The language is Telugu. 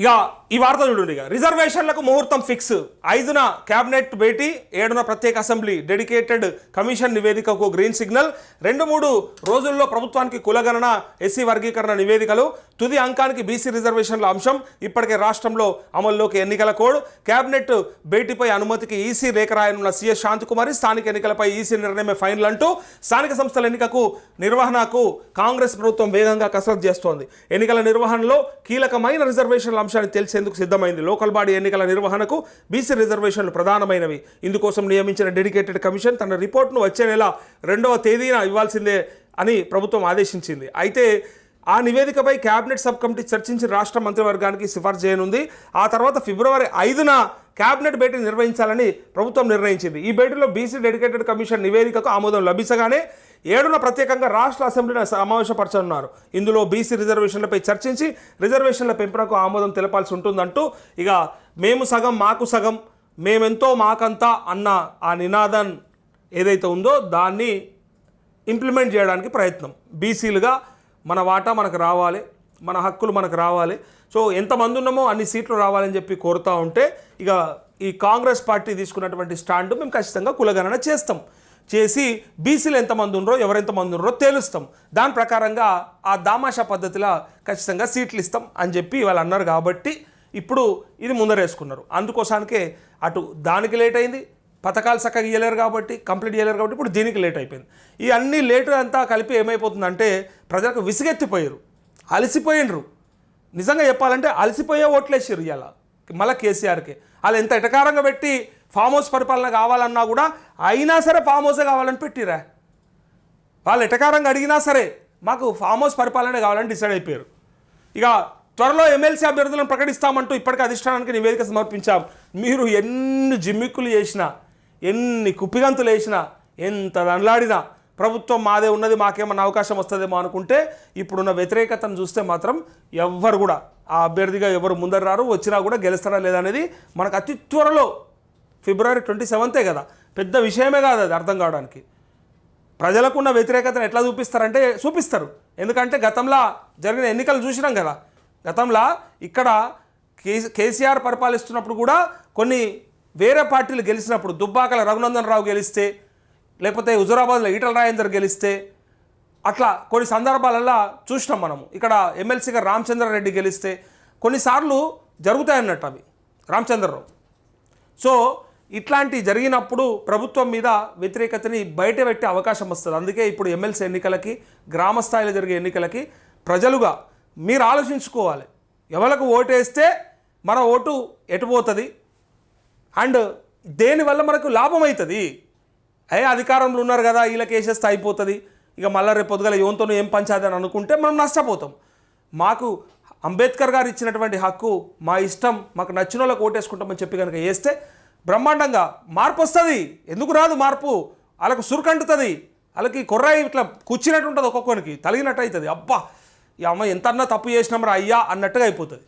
ఇక ఈ వార్త చూడండి ఇక. రిజర్వేషన్లకు ముహూర్తం ఫిక్స్. ఐదున కేబినెట్ భేటీ ఏడున ప్రత్యేక అసెంబ్లీ డెడికేటెడ్ కమిషన్ నివేదికకు గ్రీన్ సిగ్నల్. రెండు మూడు రోజుల్లో ప్రభుత్వానికి కులగణన ఎస్సీ వర్గీకరణ నివేదికలు. తుది అంకానికి బీసీ రిజర్వేషన్ల అంశం. ఇప్పటికే రాష్ట్రంలో అమల్లోకి ఎన్నికల కోడ్. కేబినెట్ భేటీపై అనుమతికి ఈసీ రేఖ రాయనున్న సీఎస్ శాంతికుమారి స్థానిక ఎన్నికలపై ఈసీ నిర్ణయమే ఫైనల్ అంటూ స్థానిక సంస్థల ఎన్నికకు నిర్వహణకు కాంగ్రెస్ ప్రభుత్వం వేగంగా కసరత్తు చేస్తోంది. ఎన్నికల నిర్వహణలో కీలకమైన రిజర్వేషన్ల అంశాన్ని చేసేందుకు సిద్ధమైంది. లోకల్ బాడీ ఎన్నికల నిర్వహణకు బీసీ రిజర్వేషన్లు ప్రధానమైనవి. ఇందుకోసం నియమించిన డెడికేటెడ్ కమిషన్ తన రిపోర్ట్ను వచ్చే నెల రెండవ తేదీన ఇవ్వాల్సిందే అని ప్రభుత్వం ఆదేశించింది. అయితే ఆ నివేదికపై కేబినెట్ సబ్ కమిటీ చర్చించి రాష్ట్ర మంత్రివర్గానికి సిఫార్సు చేయనుంది. ఆ తర్వాత ఫిబ్రవరి ఐదున కేబినెట్ భేటీ నిర్వహించాలని ప్రభుత్వం నిర్ణయించింది. ఈ భేటీలో బీసీ డెడికేటెడ్ కమిషన్ నివేదికకు ఆమోదం లభించగానే ఏడున ప్రత్యేకంగా రాష్ట్ర అసెంబ్లీని సమావేశపరచనున్నారు. ఇందులో బీసీ రిజర్వేషన్లపై చర్చించి రిజర్వేషన్ల పెంపునకు ఆమోదం తెలపాల్సి ఉంటుందంటూ ఇక మేము సగం మాకు సగం మేమెంతో మాకంతా అన్న ఆ నినాదం ఏదైతే ఉందో దాన్ని ఇంప్లిమెంట్ చేయడానికి ప్రయత్నం. బీసీలుగా మన వాటా మనకు రావాలి మన హక్కులు మనకు రావాలి. సో ఎంతమంది ఉన్నామో అన్ని సీట్లు రావాలని చెప్పి కోరుతూ ఉంటే ఇక ఈ కాంగ్రెస్ పార్టీ తీసుకున్నటువంటి స్టాండ్ మేము ఖచ్చితంగా కులగణన చేస్తాం. చేసి బీసీలు ఎంతమంది ఉన్నారో ఎవరెంతమంది ఉన్నారో తేలుస్తాం. దాని ప్రకారంగా ఆ దామాషా పద్ధతిలో ఖచ్చితంగా సీట్లు ఇస్తాం అని చెప్పి వాళ్ళు అన్నారు కాబట్టి ఇప్పుడు ఇది ముందరేసుకున్నారు. అందుకోసానికే అటు దానికి లేట్ అయింది పథకాలు చక్కగా ఇవ్వలేరు కాబట్టి కంప్లీట్ చేయలేరు కాబట్టి ఇప్పుడు దీనికి లేట్ అయిపోయింది. ఈ అన్ని లేట్ అంతా కలిపి ఏమైపోతుందంటే ప్రజలకు విసిగెత్తిపోయారు అలసిపోయినరు నిజంగా చెప్పాలంటే అలసిపోయే ఓట్లేసారు ఇవాళ మళ్ళీ కేసీఆర్కి. వాళ్ళు ఎంత ఎటకారంగా పెట్టి ఫామ్ హౌస్ పరిపాలన కావాలన్నా కూడా అయినా సరే ఫామ్ హౌసే కావాలని పెట్టిరా వాళ్ళు ఎటకారంగా అడిగినా సరే మాకు ఫామ్ హౌస్ పరిపాలన కావాలని డిసైడ్ అయిపోయారు. ఇక త్వరలో ఎమ్మెల్సీ అభ్యర్థులను ప్రకటిస్తామంటూ ఇప్పటికే అధిష్టానానికి నివేదిక సమర్పించాం. మీరు ఎన్ని జిమ్మిక్కులు చేసినా ఎన్ని కుప్పిగంతులు వేసినా ఎంత దండలాడినా ప్రభుత్వం మాదే ఉన్నది మాకేమన్నా అవకాశం వస్తుందేమో అనుకుంటే ఇప్పుడున్న వ్యతిరేకతను చూస్తే మాత్రం ఎవ్వరు కూడా ఆ అభ్యర్థిగా ఎవరు ముందర రారు వచ్చినా కూడా గెలుస్తారా లేదా అనేది మనకు అతి త్వరలో ఫిబ్రవరి ట్వంటీ సెవెంతే కదా. పెద్ద విషయమే కాదు అది అర్థం కావడానికి. ప్రజలకున్న వ్యతిరేకతను ఎట్లా చూపిస్తారంటే చూపిస్తారు. ఎందుకంటే గతంలో జరిగిన ఎన్నికలు చూసినాం కదా. గతంలో ఇక్కడ కేసీ కేసీఆర్ పరిపాలిస్తున్నప్పుడు కూడా కొన్ని వేరే పార్టీలు గెలిచినప్పుడు దుబ్బాకల రఘునందన్ రావు గెలిస్తే లేకపోతే హుజురాబాద్లో ఈటల రాజేందర్ గెలిస్తే అట్లా కొన్ని సందర్భాలలో చూసినాం మనము. ఇక్కడ ఎమ్మెల్సీగా రామచంద్రారెడ్డి గెలిస్తే కొన్నిసార్లు జరుగుతాయన్నట్టు అవి. రామచంద్రరావు. సో ఇట్లాంటి జరిగినప్పుడు ప్రభుత్వం మీద వ్యతిరేకతని బయట పెట్టే అవకాశం వస్తుంది. అందుకే ఇప్పుడు ఎమ్మెల్సీ ఎన్నికలకి గ్రామ స్థాయిలో జరిగే ఎన్నికలకి ప్రజలుగా మీరు ఆలోచించుకోవాలి. ఎవరికి ఓటేస్తే మన ఓటు ఎటుపోతుంది? అండ్ దేనివల్ల మనకు లాభం అవుతుంది అయ్యే అధికారంలో ఉన్నారు కదా వీళ్ళకి వేసేస్తే అయిపోతుంది. ఇక మళ్ళీ రేపు పొద్దుగల యువతను ఏం పంచాది అని అనుకుంటే మనం నష్టపోతాం. మాకు అంబేద్కర్ గారు ఇచ్చినటువంటి హక్కు మా ఇష్టం మాకు నచ్చిన వాళ్ళకి ఓటేసుకుంటామని చెప్పి కనుక వేస్తే బ్రహ్మాండంగా మార్పు వస్తుంది. ఎందుకు రాదు మార్పు? వాళ్ళకు సురుకంటుతుంది. వాళ్ళకి కొర్రాయి ఇట్లా కూర్చున్నట్టు ఉంటుంది ఒక్కొక్కరికి తలిగినట్టు అవుతుంది అబ్బా! ఈ అమ్మ ఎంత అన్నా తప్పు చేసినాం రా అయ్యా అన్నట్టుగా అయిపోతుంది.